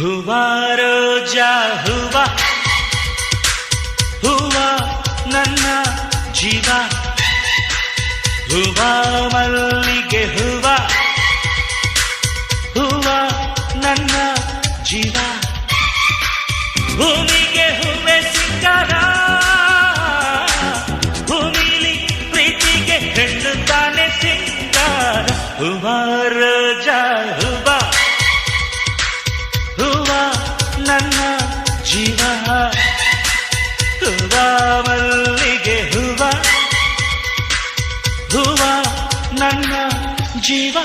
ಹೂವ ರೋಜಾ ಹೂವ ಹೂವ ನನ್ನ ಜೀವ ಹೂವ ಮಲ್ಲಿಗೆ ಹೂವ ಹೂವ ನನ್ನ ಜೀವ ಭೂಮಿಗೆ ಹೂವೆ ಸಿಕ್ಕಾರ ಭೂಮಿಲಿ ಪ್ರೀತಿಗೆ ಹೆಣ್ಣು ತಾನೆ ಸಿಂಗಾರ ಹೂವ ರೋಜಾ ನನ್ನ ಜೀವ. ಹೂವ ಮಲ್ಲಿಗೆ ಹೂವ. ಹೂವ ನನ್ನ ಜೀವ.